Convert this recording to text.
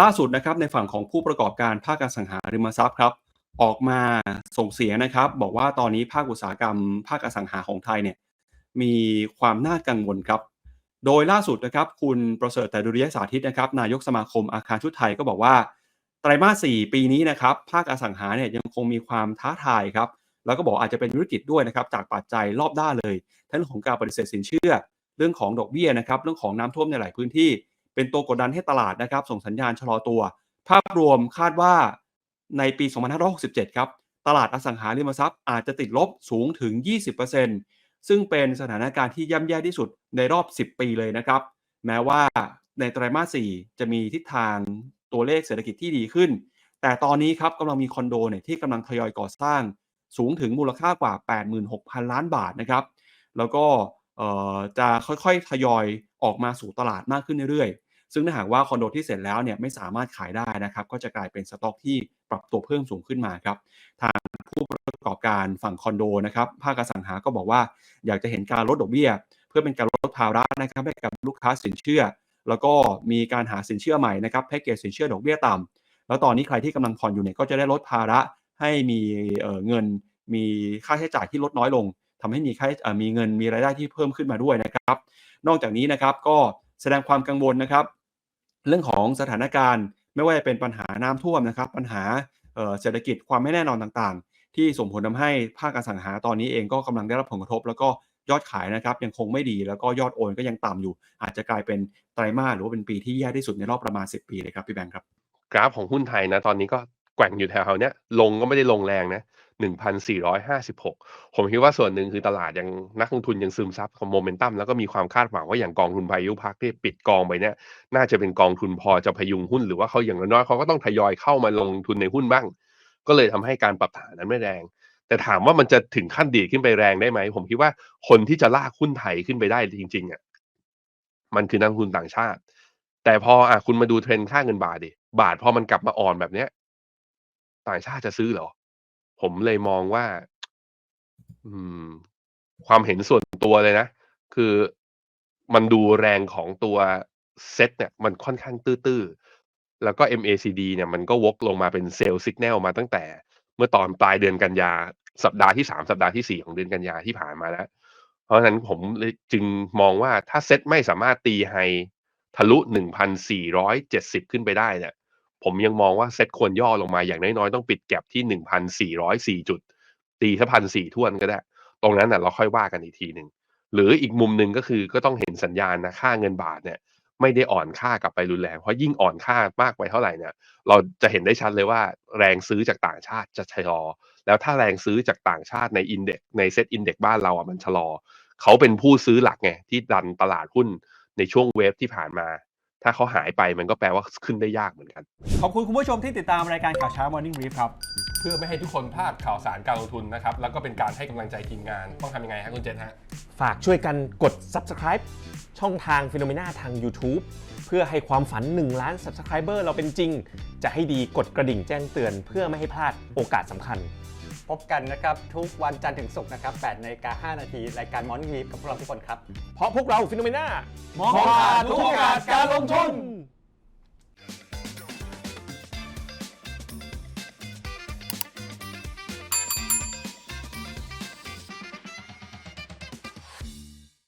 ล่าสุดนะครับในฝั่งของผู้ประกอบการภาคอสังหาริมทรัพย์ครับออกมาส่งเสียงนะครับ บอกว่าตอนนี้ภาคอุตสาหกรรม ภาคอสังหาของไทยเนี่ยมีความน่ากังวลครับ โดยล่าสุดนะครับคุณประเสริฐแต่ดุริยสาธิตนะครับนายกสมาคมอาคารชุดไทยก็บอกว่าไตรมาส 4 ปีนี้นะครับภาคอสังหาเนี่ยยังคงมีความท้าทายครับแล้วก็บอกอาจจะเป็นวิกฤตด้วยนะครับจากปัจจัยรอบด้านเลย ทั้งเรื่องของการปฏิเสธสินเชื่อ เรื่องของดอกเบี้ยนะครับเรื่องของน้ำท่วมในหลายพื้นที่ เป็นตัวกดดันให้ตลาดนะครับ ส่งสัญญาณชะลอตัว ภาพรวมคาดว่าในปี 2567 ครับ ตลาดอสังหาริมทรัพย์อาจจะติดลบสูงถึง 20%ซึ่งเป็นสถานการณ์ที่ย่ำแย่ที่สุดในรอบ 10 ปีเลยนะครับ แม้ว่าในไตรมาส 4 จะมีทิศทางตัวเลขเศรษฐกิจที่ดีขึ้น แต่ตอนนี้ครับกำลังมีคอนโดเนี่ยที่กำลังทยอยก่อสร้างสูงถึงมูลค่ากว่า 86,000 ล้านบาทนะครับ แล้วก็ จะค่อยๆ ทยอยออกมาสู่ตลาดมากขึ้นเรื่อยๆ ซึ่งถ้าหากว่าคอนโดที่เสร็จแล้วเนี่ยไม่สามารถขายได้นะครับ ก็จะกลายเป็นสต็อกที่ปรับตัวเพิ่มสูงขึ้นมาครับ ทางผู้ประกอบการฝั่งคอนโดนะครับ ภาคอสังหาก็บอกว่าอยากจะเห็นการลดดอกเบี้ย เพื่อเป็นการลดภาระนะครับให้กับลูกค้าสินเชื่อ แล้วก็มีการหาสินเชื่อใหม่นะครับแพ็กเกจสินเชื่อดอกเบี้ยต่ำแล้วตอนนี้ใครที่กำลังผ่อนอยู่เนี่ยก็จะได้ลดภาระให้มีเเงินมีค่าใช้จ่ายที่ลดน้อยลง ทำให้มีค่ามีเงินมีรายได้ที่เพิ่มขึ้นมาด้วยนะครับ นอกจากนี้นะครับก็แสดงความกังวลนะครับ เรื่องของสถานการณ์ไม่ว่าจะเป็นปัญหาน้ำท่วมนะครับ ปัญหาเศรษฐกิจความไม่แน่นอนต่างๆ ที่ส่งผลทำให้ภาคอสังหาตอนนี้เองก็กำลังได้รับผลกระทบ แล้วก็ยอดขายนะครับยังคงไม่ดีแล้วก็ยอดโอนก็ยังต่ำอยู่ อาจจะกลายเป็นไตรมาสหรือว่าเป็นปีที่แย่ที่สุดในรอบประมาณ 10 ปีเลยครับพี่แบงค์ครับกราฟของหุ้นไทยนะตอนนี้ก็ แกว่งอยู่แถวๆเนี้ยลงก็ไม่ได้ลงแรงนะ1,456 ผมคิดว่าส่วนหนึ่งคือตลาดยังนักลงทุนยังซึมซับของโมเมนตัมแล้วก็มีความคาดหวังว่าอย่างกองทุนพายุพักที่ปิดกองไปเนี่ยน่าจะเป็นกองทุนพอจะพยุงหุ้นหรือว่าเขาอย่างน้อยเขาก็ต้องทยอยเข้ามาลงทุนในหุ้นบ้าง ก็เลยทำให้การปรับฐานนั้นไม่แรง แต่ถามว่ามันจะถึงขั้นดีขึ้นไปแรงได้ไหม ผมคิดว่าคนที่จะลากหุ้นไทยขึ้นไปได้จริงๆอะมันคือนักลงทุนต่างชาติ แต่พออะคุณมาดูเทรนด์ค่าเงินบาทดิบาทพอมันกลับมาอ่อนแบบเนี้ย ต่างชาติจะซื้อเหรอ ผมเลยมองว่า อืม ความเห็นส่วนตัวเลยนะ คือมันดูแรงของตัวเซ็ตเนี่ย มันค่อนข้างตื้อๆ แล้วก็ MACD เนี่ยมันก็วกลงมาเป็นเซลล์สัญญาณมาตั้งแต่ เมื่อตอนปลายเดือนกันยา สัปดาห์ที่สามสัปดาห์ที่สี่ของเดือนกันยาที่ผ่านมาแล้ว เพราะฉะนั้นผมจึงมองว่าถ้าเซ็ตไม่สามารถตีไฮทะลุ 1,470 ขึ้นไปได้เนี่ย ผมยังมองว่าเซ็ตควรย่อลงมาอย่างน้อยๆ ต้องปิดแก็บที่1,404จุด ตีถ้าพันสี่ท่วนก็ได้ ตรงนั้นน่ะเราค่อยว่ากันอีกทีหนึ่งหรืออีกมุมหนึ่งก็คือก็ต้องเห็นสัญญาณนะค่าเงินบาทเนี่ย ไม่ได้อ่อนค่ากลับไปรุนแรง เพราะยิ่งอ่อนค่ามากไปเท่าไหร่เนี่ย เราจะเห็นได้ชัดเลยว่าแรงซื้อจากต่างชาติจะชะลอ แล้วถ้าแรงซื้อจากต่างชาติในอินเด็กในเซ็ตอินเด็กบ้านเราอะมันชะลอ เขาเป็นผู้ซื้อหลักไงที่ดันตลาดหุ้นในช่วงเวฟที่ผ่านมา ถ้าเขาหายไปมันก็แปลว่าขึ้นได้ยากเหมือนกัน ขอบคุณคุณผู้ชมที่ติดตามรายการข่าวเช้า Morning Brief ครับ เพื่อไม่ให้ทุกคนพลาดข่าวสารการลงทุนนะครับ แล้วก็เป็นการให้กำลังใจทีมงาน ต้องทำยังไงฮะคุณเจษฮะ ฝากช่วยกันกด subscribe ช่องทาง p h e n o m e n a ทาง YouTube เพื่อให้ความฝัน 1 ล้าน subscriber เราเป็นจริง จะให้ดีกดกระดิ่งแจ้งเตือน เพื่อไม่ให้พลาดโอกาสสำคัญ พบกันนะครับ ทุกวันจันทร์ถึงศุกร์นะครับ8นาฬิกา5นาทีรายการมอนกีกับพวกเราทุกคนครับ เพราะพวกเราฟิโนเมนา มองขาดทุกโอกาสการลงทุน